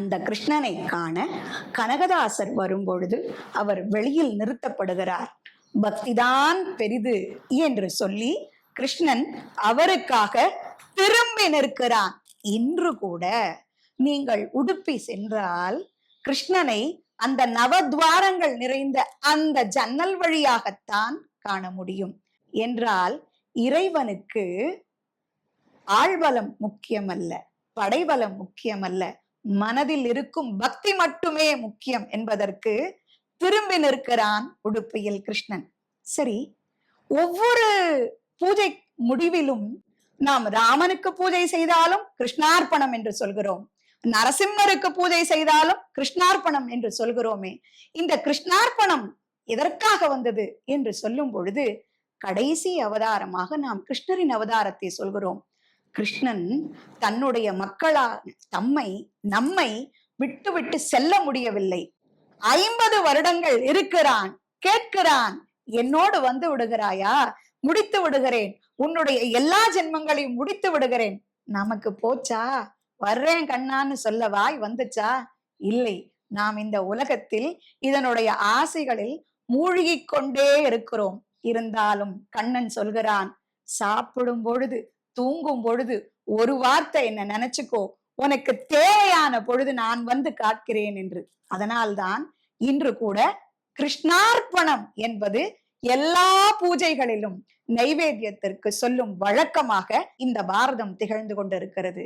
அந்த கிருஷ்ணனை காண கனகதாசர் வரும்பொழுது அவர் வெளியில் நிறுத்தப்படுகிறார். பக்திதான் பெரிது என்று சொல்லி கிருஷ்ணன் அவருக்காக திரும்பி நிற்கிறான். இன்று கூட நீங்கள் உடுப்பி சென்றால் கிருஷ்ணனை அந்த நவத்வாரங்கள் நிறைந்த அந்த ஜன்னல் வழியாகத்தான் காண முடியும். என்றால் இறைவனுக்கு ஆழ்வலம் முக்கியமல்ல படைவலம் முக்கியமல்ல மனதில் இருக்கும் பக்தி மட்டுமே முக்கியம் என்பதற்கு திரும்பி நிற்கிறான் உடுப்பியில் கிருஷ்ணன். சரி ஒவ்வொரு பூஜை முடிவிலும் நாம் ராமனுக்கு பூஜை செய்தாலும் கிருஷ்ணார்ப்பணம் என்று சொல்கிறோம். நரசிம்மருக்கு பூஜை செய்தாலும் கிருஷ்ணார்ப்பணம் என்று சொல்கிறோமே. இந்த கிருஷ்ணார்ப்பணம் எதற்காக வந்தது என்று சொல்லும் பொழுது கடைசி அவதாரமாக நாம் கிருஷ்ணரின் அவதாரத்தை சொல்கிறோம். கிருஷ்ணன் தன்னுடைய மக்களா தம்மை நம்மை விட்டு விட்டு செல்ல முடியவில்லை. ஐம்பது வருடங்கள் இருக்கிறான் கேட்கிறான் என்னோடு வந்து விடுகிறாயா? முடித்து விடுகிறேன். உன்னுடைய எல்லா ஜென்மங்களையும் முடித்து விடுகிறேன். நமக்கு போச்சா? வர்றேன் கண்ணான்னு சொல்ல வாய் வந்துச்சா? இல்லை. நாம் இந்த உலகத்தில் இதனுடைய ஆசைகளில் மூழ்கிக் கொண்டே இருக்கிறோம். இருந்தாலும் கண்ணன் சொல்கிறான் சாப்பிடும் பொழுது தூங்கும் பொழுது ஒரு வார்த்தை என்ன நினைச்சுக்கோ உனக்கு தேவையான பொழுது நான் வந்து காக்கிறேன் என்று. அதனால்தான் இன்று கூட கிருஷ்ணார்ப்பணம் என்பது எல்லா பூஜைகளிலும் நைவேத்தியத்திற்கு சொல்லும் வழக்கமாக இந்த பாரதம் திகழ்ந்து கொண்டிருக்கிறது.